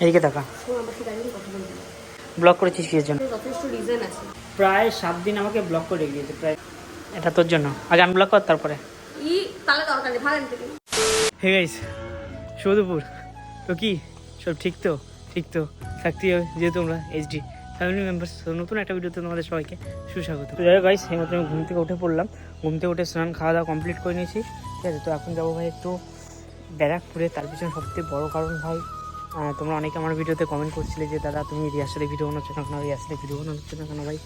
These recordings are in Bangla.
এদিকে বলবি ব্লক করেছিস কিসের জন্য? যথেষ্ট রিজন আছে প্রায় সাত দিন আমাকে ব্লক করে দিয়েছে প্রায়। এটা তোর জন্য। আগে আনব্লক কর তারপরে। ই তাহলে দরকার নেই ভাগেন থেকে হে গাইস সৌদপুর তো কি? সব ঠিক তো? ঠিক তো? থাকতেই হবে যেহেতু তোমরা এইচডি ফ্যামিলি মেম্বার্স নতুন একটা ভিডিওতে তোমাদের সবাইকে সুস্বাগত। তো যাই গাইস এই মাত্র আমি ঘুম থেকে উঠে পড়লাম। ঘুম থেকে উঠে স্নান খাওয়া দাওয়া কমপ্লিট করে নিয়েছি। ঠিক আছে তো এখন যাব ভাই একটু ব্যারাকপুরে। তার পিছনে সবথেকে বড় কারণ ভাই আহ, তোমরা অনেকে আমার ভিডিওতে কমেন্ট করছিলে যে, দাদা, তুমি রিয়ার সাথে ভিডিও বানাচ্ছ না কেন? রিয়ার সাথে ভিডিও বানাচ্ছ না কেন ভাই?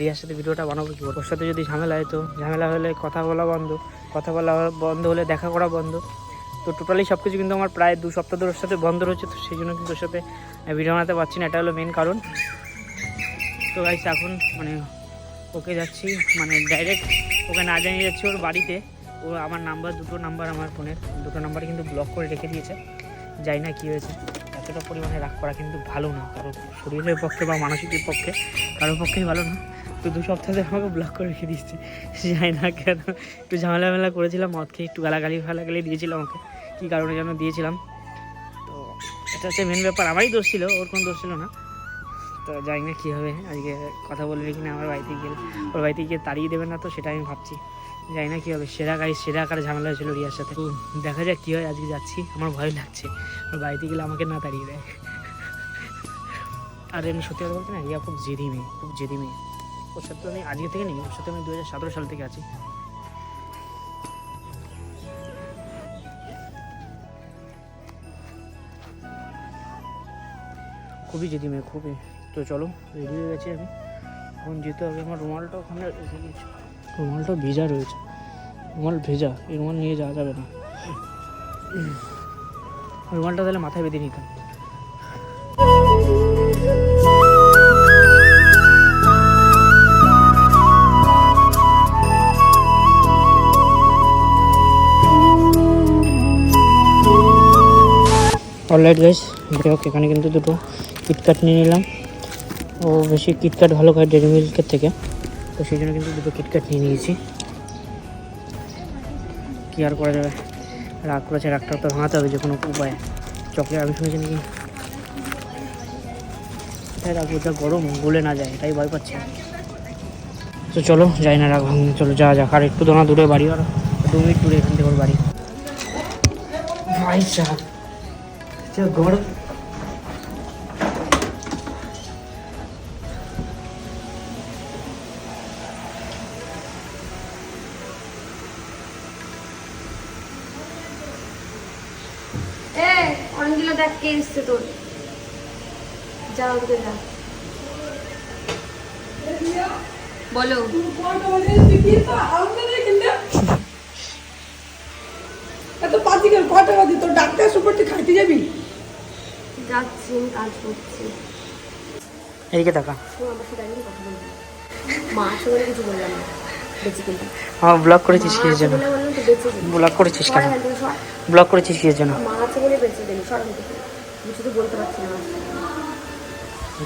রিয়ার সাথে ভিডিওটা বানাবো কি? ওর সাথে যদি ঝামেলা হয় তো? ঝামেলা হলে কথা বলা বন্ধ। কথা বলা বন্ধ হলে দেখা করা বন্ধ। তো টোটালি সব কিছু কিন্তু আমার প্রায় দু সপ্তাহ ধরে ওর সাথে বন্ধ রয়েছে, তো সেই জন্য কিন্তু ওর সাথে ভিডিও বানাতে পারছি না। এটা হলো মেন কারণ। তো গাইস এখন মানে ওকে যাচ্ছি মানে ডাইরেক্ট ওকে না জানিয়ে যাচ্ছি ওর বাড়িতে। ও আমার নাম্বার দুটো নাম্বার আমার ফোনের। দুটো নাম্বার কিন্তু ব্লক করে রেখে দিয়েছে। যাই না কী হয়েছে। এতটা পরিমাণে রাগ করা কিন্তু ভালো না, কারণ শরীরের পক্ষে বা মানসিকের পক্ষে কারোর পক্ষেই ভালো না। তো দু সপ্তাহ ধরে আমাকে ব্লক করে রেখে দিচ্ছে যাই না কেন, একটু ঝামেলা মেলা করেছিলাম, মদ খেয়ে একটু গালাগালি ফালাগালি দিয়েছিলাম ওকে কী কারণে যেন দিয়েছিলাম। তো এটা হচ্ছে মেন ব্যাপার। আমারই দোষ ছিল, ওর কোনো দোষ ছিল না। তো জানি না, কী হবে? আজকে কথা বলবে কিনা আমার বাড়িতে গেলে ওর বাড়িতে গিয়ে তাড়িয়ে দেবে না তো, সেটা আমি ভাবছি। জানি না কী হবে সেরা গাড়ি সেরা আকারে ঝামেলা হয়েছিল রিয়ার সাথে। তো দেখা যাক কী হয় আজকে যাচ্ছি। আমার ভয় লাগছে। ওর বাড়িতে গেলে আমাকে না তাড়িয়ে দেয়। আর এমনি সত্যি কথা বলতে না রিয়া খুব জেদি মেয়ে খুব জেদি মেয়ে। ওর সাথে আমি আজকে থেকে নেই ওর সাথে আমি দু হাজার সতেরো সাল থেকে আছি। খুবই জেদি মেয়ে খুবই। তো চলো রেডি হয়ে গেছি আমি। এখন যেতে হবে আমার রুমালটা ওখানে। রেখে দিয়েছি রুমালটা ভেজা রয়েছে। রুমাল ভেজা, এই রুমাল নিয়ে যাওয়া যাবে না। রুমালটা তাহলে মাথায় বেঁধে নিতাম। অলরাইট গাইস যাই হোক, এখানে কিন্তু দুটো কিটকাট নিয়ে নিলাম। ও বেশি কিটকাট ভালো খায় ডেরি মিল্কের থেকে। তো সেই জন্য কিন্তু দুটো কিটকাট নিয়ে নিয়েছি। কী আর করা যাবে? রাগ করেছে, রাগটা তো ভাঙাতে হবে যে কোনো উপায়ে। চকলেট, আমি শুনেছি নাকি? তাই রাখব? যা গরম, গলে না যায় তাই ভয় পাচ্ছি। তো চলো, যাই না রাগ ভাঙ চলো যা যাক। আর একটু তো না দূরে বাড়ি, আর দু মিনিট দূরে এখান থেকে ওর বাড়ি। ভাই যা গরম। অনেকগুলো দেখ কে এসছে তোর। যা ওদিকে যা। বলো। এত পাতি কেন কটা বাজে তোর ডাক্তার সুপার তুই খাইতে যাবি? যাচ্ছি কাজ করছি। এদিকে টাকা শোন আমার সাথে কথা বলবি। মা বলে কিছু বললাম না। আমার ব্লক করেছিস কিসের জন্য? ব্লক করেছিস কেন। ব্লক করেছিস কিসের জন্য?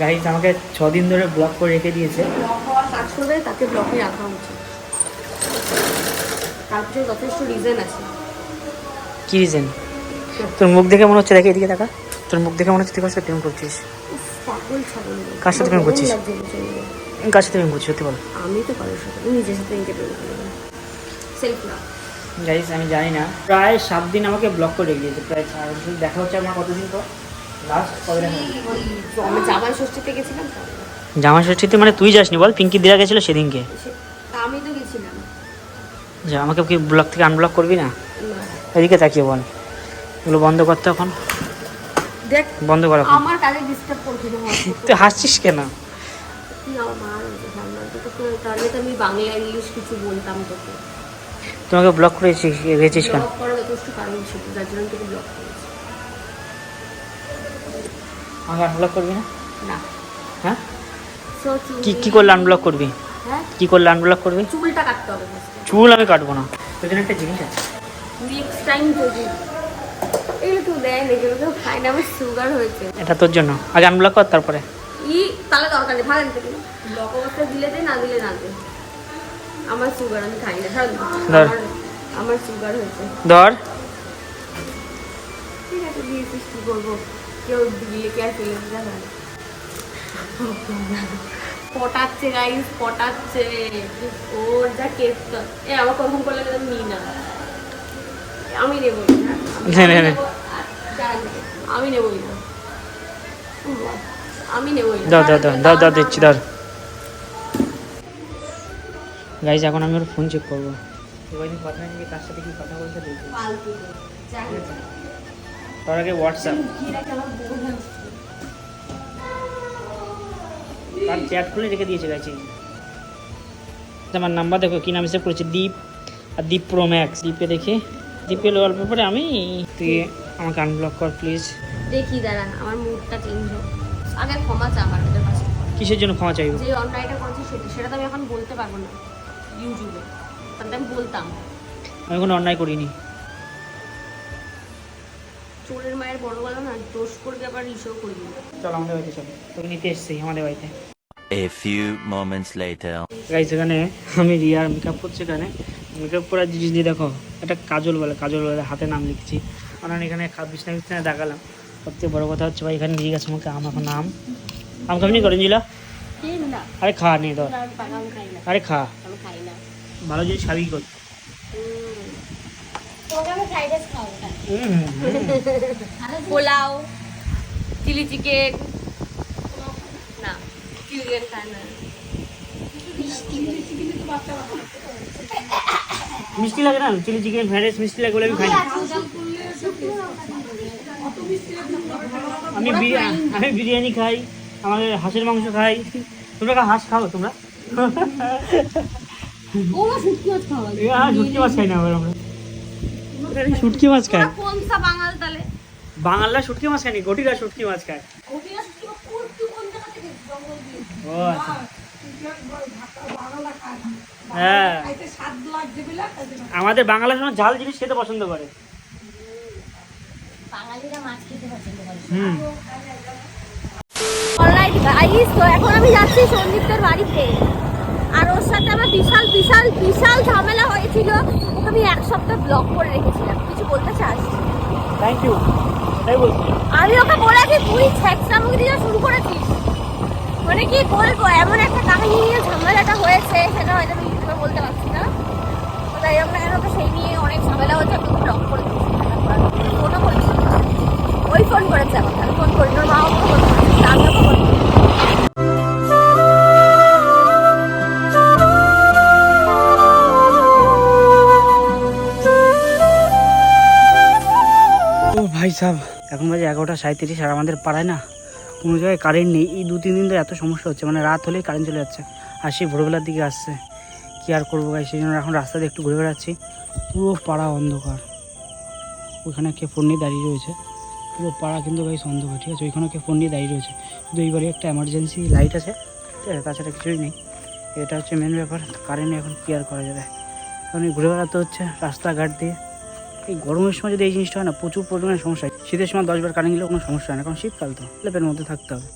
গাইজ আমাকে ছ দিন ধরে ব্লক করে রেখে দিয়েছে। কাজ করবে তাকে ব্লকে রাখা উচিত তার পিছনে যথেষ্ট রিজন আছে কি রিজন তোর মুখ দেখে মনে হচ্ছে? দেখে এদিকে টাকা তোর মুখ দেখে মনে হচ্ছে তুই কার সাথে প্রেম করছিস? কার সাথে প্রেম করছিস? কার সাথে প্রেম করছিস সত্যি বল। আমি তো কারোর সাথে নিজের সাথে নিজে প্রেম করি সেলফ লাভ গাইজ আমি জানি না। প্রায় সাত দিন আমাকে ব্লক করে রেখে দিয়েছে প্রায় দেখা হচ্ছে আমার কতদিন পর? লাস্ট কবে আমি জামাই ষষ্ঠীতে গেছিলাম তো। জামা ষষ্ঠীতে মানে তুই যাসনি বল? পিঙ্কি দিরা গেছিল সেদিনকে। আমি তো গেছিলাম। যে আমাকে কি ব্লক থেকে আনব্লক করবি না। এদিকে তাকিয়ে বল। এগুলো বন্ধ করতে এখন। দেখ বন্ধ কর আমার কাজে ডিস্টার্ব করছি না তুই হাসছিস কেন? আমার মা রয়েছে তো তোকে তাহলে তো আমি বাংলা ইংলিশ কিছু বলতাম তোকে। তোমাকে ব্লক করেছিস কেন? ব্লক করার যথেষ্ট কারণ ছিল যার জন্য আমি তোকে ব্লক করেছি। আমাকে আনব্লক করবি না? না। হ্যাঁ? So, কি চুল- কি করলে আনব্লক করবি? হ্যাঁ? কি করলে আনব্লক করবি? চুলটা কাটতে হবে চুল আমি কাটবো না। তোর জন্য একটা জিনিস আছে। নেক্সট টাইম যদি। এগুলো কেউ দেয় না এগুলো কেউ খায় না আমার সুগার হয়েছে। এটা তোর জন্য। আগে আনব্লক কর তারপরে। ই তাহলে দরকার নেই ভাগেন থেকে ব্লক অবস্থায় দিলে দে না দিলে না দে। আমার সুগার আমি খাই না ধর। আমার সুগার হয়েছে। ধর। ঠিক আছে দিয়েছিস কি করব কেউ দিলে কি আর ফেলে দিতে পটাচ্ছে গাইস পটাচ্ছে। ওর যা কেস এ আমার কখন করলে তো নিই না। আমি নেব আমি না আমি নেবই না। দাও দাও দাও দাও দাও দিচ্ছি দাও। গাইজ এখন আমি ওর ফোন চেক করব। কথা নাকি তার সাথে কি কথা দেখব তার আগে হোয়াটসঅ্যাপ তার চ্যাট খুলে রেখে দিয়েছে গেছে আমার নাম্বার দেখো কি নাম সেভ করেছে? দীপ আর দীপ প্রো ম্যাক্স দীপে দেখে। দীপের ওয়ালপেপারে আমি তুই আমাকে আনব্লক কর প্লিজ দেখি দাঁড়া আমার মুডটা চেঞ্জ হোক। আগে ক্ষমা চা আমাদের কাছে কিসের জন্য ক্ষমা চাইব? যে অন্যায়টা করেছি সেটা সেটা তো আমি এখন বলতে পারব না ইউটিউবে। তাহলে আমি বলতাম। আমি কোনো অন্যায় করিনি। চোরের মায়ের বড় গলা না দোষ করবে আবার ইসেও করবি চল আমাদের বাড়িতে চল। তোকে নিতে এসছি আমাদের বাড়িতে। A few moments later. Guys এখানে আমি রিয়ার মেকআপ করছি এখানে। মেকআপ করার জিনিস দিয়ে দেখো একটা কাজল বলে কাজল বলে হাতে নাম লিখছি। কারণ এখানে বিছনা বিছনা দেখালাম। সবথেকে বড় কথা হচ্ছে ভাই এখানে দিয়ে গেছে আমাকে আম এখন আম। আম খাবি করেন জিলা আরে খা নিয়ে ধর। আরে খা। ভালো জিনিস খাবি কর? পোলাও চিলি চিকেন। না চিলি চিকেন খাই না। মিষ্টি লাগে না? চিলি চিকেন ফ্রাইড রাইস মিষ্টি লাগে বলে আমি খাই আমি আমি বিরিয়ানি খাই আমাদের হাঁসের মাংস খাই। তোমরা হাঁস খাও তোমরা? শুটকি মাছ খাই না আবার আমরা। শুটকি মাছ বাঙালরা শুটকি মাছ খায়নি শুটকি মাছ খায়। ও আচ্ছা। হ্যাঁ। বলে। আমাদের বাংলার সময় ঝাল জিনিস খেতে পছন্দ করে। তো এখন আমি যাচ্ছি সন্দীপদের বাড়িতে। আর ওর সাথে আমার বিশাল বিশাল বিশাল ঝামেলা হয়েছিল। ওকে আমি এক সপ্তাহ ব্লক করে রেখেছিলাম। কিছু বলতে চাস? থ্যাংক ইউ আমি ওকে বলেছি তুই ছ্যাঁচড়ামুখি দিয়ে শুরু করেছিস। মানে কি বলব এমন একটা কাহিনী নিয়ে ঝামেলাটা হয়েছে সেটা হয়তো আমি ইউটিউবে বলতে পারছি না। তাই আমরা কেন সেই নিয়ে অনেক ঝামেলা হচ্ছে আমি ব্লক করে দিয়েছি। ফোনও করেছি ফোন করেছে আমাকে। আমি ফোন মাও ফোন ভাই সাহেব এখন বাজে এগারোটা সাঁত্রিশ আর আমাদের পাড়ায় না কোনো জায়গায় কারেন্ট নেই। এই দু তিন দিন ধরে এত সমস্যা হচ্ছে মানে রাত হলেই কারেন্ট চলে যাচ্ছে। আর সেই ভোরবেলার দিকে আসছে। কি আর করব ভাই, সেই জন্য এখন রাস্তা দিয়ে একটু ঘুরে বেড়াচ্ছি। পুরো পাড়া অন্ধকার। ওইখানে কে ফোন নিয়ে দাঁড়িয়ে রয়েছে। পুরো পাড়া কিন্তু ভাই অন্ধকার, ঠিক আছে? ওইখানে ফোন নিয়ে দাঁড়িয়ে রয়েছে। শুধু এইবারে একটা এমার্জেন্সি লাইট আছে, ঠিক আছে? তাছাড়া কিছুই নেই। এটা হচ্ছে মেন ব্যাপার কারেন্ট এখন কি আর করা যাবে। এখন ঘুরে বেড়াতে হচ্ছে রাস্তাঘাট দিয়ে। এই গরমের সময় যদি এই জিনিসটা হয় না, প্রচুর পরিমাণে সমস্যা হয়। শীতের সময় দশবার কারেন্ট গেলে কোনো সমস্যা হয় না, কারণ শীতকাল তো। লেপের মধ্যে থাকতে হবে।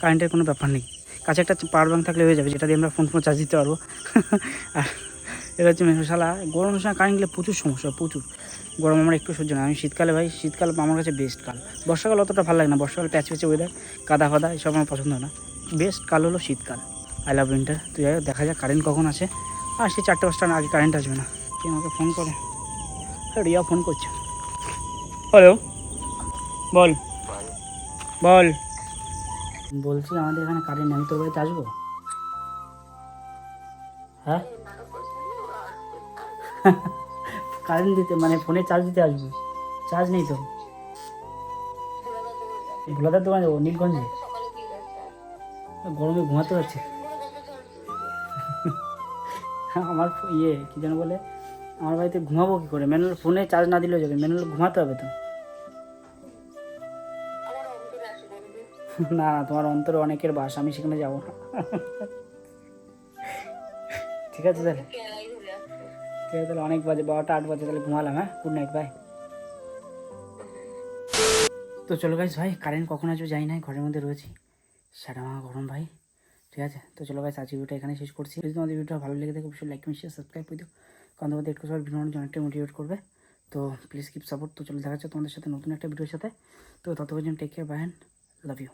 কারেন্টের কোনো ব্যাপার নেই। কাছে একটা পাওয়ার ব্যাঙ্ক থাকলে হয়ে যাবে, যেটা দিয়ে আমরা ফোন ফোন চার্জ দিতে পারব। আর এটা হচ্ছে মেশালা গরমের সময় কারেন্ট গেলে প্রচুর সমস্যা, প্রচুর। গরম আমার একটু সহ্য না। আমি শীতকালে ভাই, শীতকাল আমার কাছে বেস্ট কাল। বর্ষাকাল অতটা ভালো লাগে না। বর্ষাকাল প্যাচ প্যাচে ওয়েদার কাদা ফাদা, এসব আমার পছন্দ না। বেস্ট কাল হলো শীতকাল। আই লাভ উইন্টার তো যাই দেখা যাক কারেন্ট কখন আসে। আর সেই চারটে পাঁচটার আগে কারেন্ট আসবে না। কে আমাকে ফোন করে? রিয়া ফোন করছে। হ্যালো বল। বল। বলছি আমাদের এখানে কারেন্ট আমি তোর বাড়িতে আসব? হ্যাঁ? কারেন্ট দিতে মানে ফোনে চার্জ দিতে আসব। চার্জ নেই তো। ভোলাদার দোকানে যাব, নীলগঞ্জে। গরমে ঘুমাতে পারছে। আমার ইয়ে কী যেন বলে? আমার বাড়িতে ঘুমাবো কী করে? ম্যানুয়াল ফোনে চার্জ না দিলেও যাবে। ম্যানুয়াল ঘুমাতে হবে তো। না না, তোমার অন্তরে অনেকের বাস, আমি সেখানে যাব না। ঠিক আছে তাহলে। তাহলে অনেক বাজে, বারোটা আট বাজে, তাহলে ঘুমালাম হ্যাঁ? গুড নাইট বাই তো চলো গাইস ভাই কারেন্ট কখন আসবে যাই নাই ঘরের মধ্যে রয়েছি। সেটা আমার গরম, ভাই। ঠিক আছে? তো চলো গাইস আজকে ভিডিওটা এখানে শেষ করছি। যদি তোমাদের ভিডিওটা ভালো লেগে থাকে, অবশ্যই লাইক কমেন্ট শেয়ার সাবস্ক্রাইব করে দিও। কারণ তোমাদের একটু সবাই ভিডিও অনেকটা মোটিভেট করবে। তো প্লিজ কিপ সাপোর্ট তো চলো দেখা যাচ্ছে তোমাদের সাথে নতুন একটা ভিডিওর সাথে। তো ততক্ষণ take care bye love you